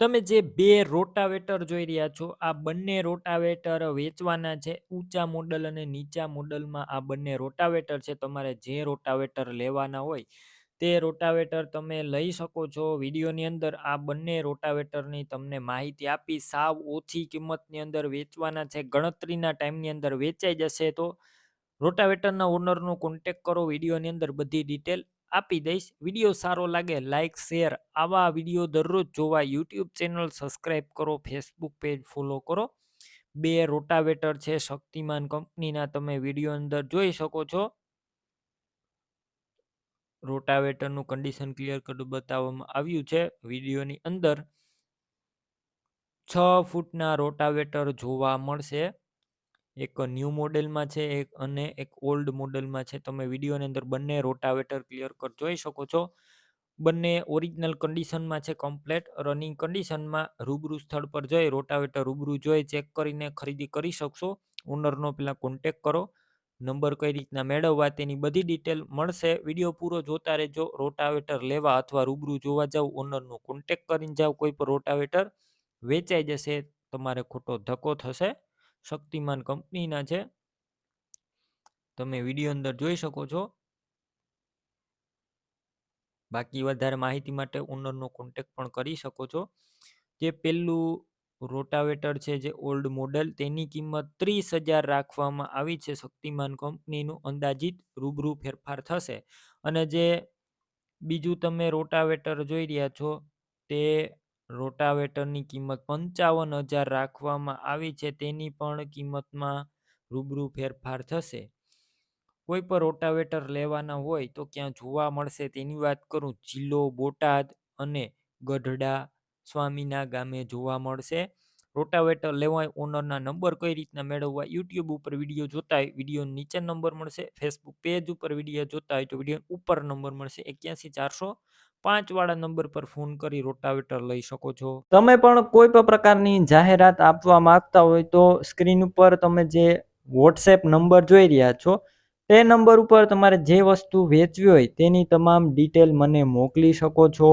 તમે જે બે રોટાવેટર જોઈ રહ્યા છો, આ બંને રોટાવેટર વેચવાના છે. ઊંચા મોડલ અને નીચા મોડલમાં આ બંને રોટાવેટર છે. તમારે જે રોટાવેટર લેવાના હોય તે રોટાવેટર તમે લઈ શકો છો. વિડીયોની અંદર આ બંને રોટાવેટરની તમને માહિતી આપી, સાવ ઓછી કિંમતની અંદર વેચવાના છે. ગણતરીના ટાઈમની અંદર વેચાઈ જશે તો રોટાવેટરના ઓનરનો કોન્ટેક કરો. વિડીયોની અંદર બધી ડિટેલ આપી દઈશ. વીડિયો સારો લાગે લાઇક શેર આવા વીડિયો દરરોજ જોવા યુટ્યુબ ચેનલ સબસ્ક્રાઈબ કરો ફેસબુક પેજ ફોલો કરો. બે રોટાવેટર છે, શક્તિમાન કંપનીના, તમે વીડિયો અંદર જોઈ શકો છો. રોટાવેટરનું કન્ડિશન ક્લિયર કટ બતાવવામાં આવ્યું છે. વિડીયોની અંદર છ ફૂટના રોટાવેટર જોવા મળશે. એક ન્યૂ મોડેલમાં છે એક અને એક ઓલ્ડ મોડેલમાં છે. તમે વિડીયોની અંદર બંને રોટાવેટર ક્લિયર કટ જોઈ શકો છો. બંને ઓરિજિનલ કન્ડિશનમાં છે કમ્પ્લેટ. રનિંગ કન્ડિશનમાં રૂબરૂ સ્થળ પર જઈ રોટાવેટર રૂબરૂ જોઈ ચેક કરીને ખરીદી કરી શકશો. ઓનરનો પહેલાં કોન્ટેક કરો. નંબર કઈ રીતના મેળવવા તેની બધી ડિટેલ મળશે. વીડિયો પૂરો જોતા રહેજો. રોટાવેટર લેવા અથવા રૂબરૂ જોવા જાવ, ઓનરનો કોન્ટેક કરીને જાવ કોઈ પણ રોટાવેટર. વેચાઈ જશે. તમારે ખોટો ધક્કો થશે. શક્તિમાન કંપનીના છે. તમે વીડિયો અંદર જોઈ શકો છો. બાકી વધારે માહિતી માટે ઓનરનો કોન્ટેક પણ કરી શકો છો. જે પેલું રોટાવેટર છે, જે ઓલ્ડ મોડલ તેની કિંમત ત્રીસ હજાર રાખવામાં આવી છે. શક્તિમાન કંપનીનું અંદાજિત રૂબરૂ ફેરફાર થશે. અને જે બીજું તમે રોટાવેટર જોઈ રહ્યા છો, તે રોટાવેટરની કિંમત પંચાવન હજાર રાખવામાં આવી છે, તેની પણ કિંમતમાં રૂબરૂ ફેરફાર થશે. કોઈ પણ રોટાવેટર લેવાના હોય તો ક્યાં જોવા મળશે તેની વાત કરું. જિલ્લો બોટાદ અને ગઢડા સ્વામીના ગામે જોવા મળશે. રોટાવેટર લેવાય, ઓનરના નંબર કઈ રીતના મેળવવા, યુટ્યુબ ઉપર વીડિયો જોતા હોય વીડિયો નીચે નંબર મળશે, ફેસબુક પેજ ઉપર વીડિયો જોતા હોય તો વીડિયો ઉપર નંબર મળશે, એક્યાસી ચારસો પાંચ વાળા નંબર પર ફોન કરી રોટાવેટર લઈ શકો છો. તમે પણ કોઈ પણ પ્રકારની જાહેરાત આપવા માંગતા હોય તો સ્ક્રીન ઉપર તમે જે વોટ્સએપ નંબર જોઈ રહ્યા છો, તે નંબર ઉપર તમારે જે વસ્તુ વેચવી હોય તેની તમામ ડિટેલ મને મોકલી શકો છો.